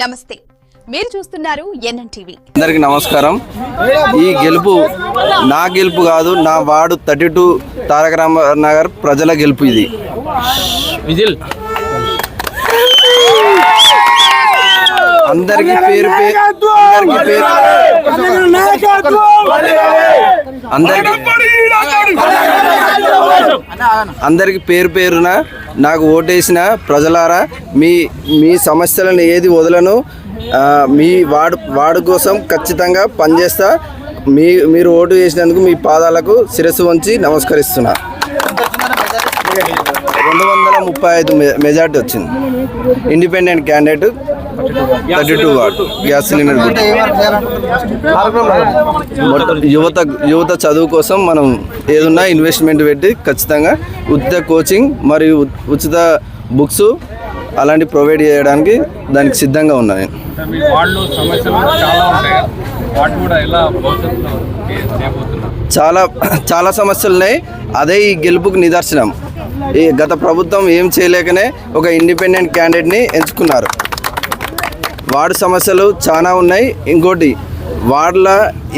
నమస్తే. మీరు చూస్తున్నారు ఎన్ఎన్ టీవీ అందరికి నమస్కారం. ఈ గెలుపు నా గెలుపు కాదు నా ward thirty two Taraka Ramanagar ప్రజల గెలుపు ఇది. అందరికి పేరు పేరు అందరికి పేరు అందరికి అందరికి పేరు పేరున నాకు ఓటేసిన ప్రజలారా మీ మీ సమస్యలను ఏది వదలను మీ వాడు వాడు కోసం ఖచ్చితంగా పనిచేస్తా మీ మీరు ఓటు వేసినందుకు మీ పాదాలకు శిరస్సు వంచి నమస్కరిస్తున్నా. రెండు వందల ముప్పై ఐదు మె- మెజార్టీ వచ్చింది. Independent candidate thirty two gas cylinder యువత యువత చదువు కోసం మనం ఏదున్నా ఇన్వెస్ట్మెంట్ పెట్టి ఖచ్చితంగా ఉచిత కోచింగ్ మరియు ఉచిత బుక్స్ అలాంటి ప్రొవైడ్ చేయడానికి దానికి సిద్ధంగా నేను. చేయబోతున్నారు? చాలా చాలా సమస్యలు ఉన్నాయి. అదే ఈ గెలుపుకు నిదర్శనం. ఈ గత ప్రభుత్వం ఏం చేయలేకనే ఒక ఇండిపెండెంట్ క్యాండిడేట్ని ఎంచుకున్నారు. వార్డు సమస్యలు చాలా ఉన్నాయి. ఇంకోటి వార్డుల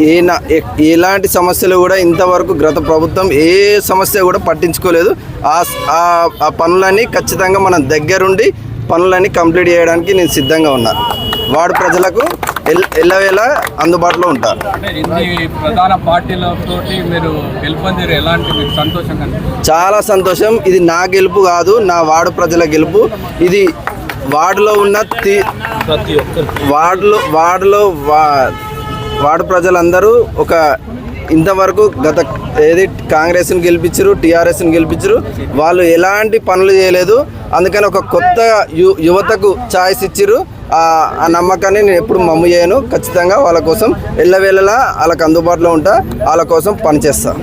ఏ ఎలాంటి సమస్యలు కూడా ఇంతవరకు గత ప్రభుత్వం ఏ సమస్య కూడా పట్టించుకోలేదు. ఆ పనులన్నీ ఖచ్చితంగా మనం దగ్గరుండి పనులన్నీ కంప్లీట్ చేయడానికి నేను సిద్ధంగా ఉన్నాను వార్డు ప్రజలకు ఎల్ ఎల్లవేళ అందుబాటులో ప్రధాన మీరు ఎలాంటి అనిపిస్తుంది? చాలా సంతోషం. ఇది నా గెలుపు కాదు నా వార్డు ప్రజల గెలుపు. ఇది వార్డులో ఉన్న తి వార్డులో వార్డులో వా వార్డు ప్రజలందరూ ఒక ఇంతవరకు గత ఏది కాంగ్రెస్ని గెలిపించరు టీఆర్ఎస్ని గెలిపించరు వాళ్ళు ఎలాంటి పనులు చేయలేదు. అందుకని ఒక కొత్త యు యువతకు ఛాయిస్ ఇచ్చిరు ఆ ఆ నమ్మకాన్ని నేను ఎప్పుడు మమ్ము చేయను. ఖచ్చితంగా వాళ్ళ కోసం ఎల్లవేళలా వాళ్ళకి అందుబాటులో ఉంటా. వాళ్ళ కోసం పనిచేస్తాను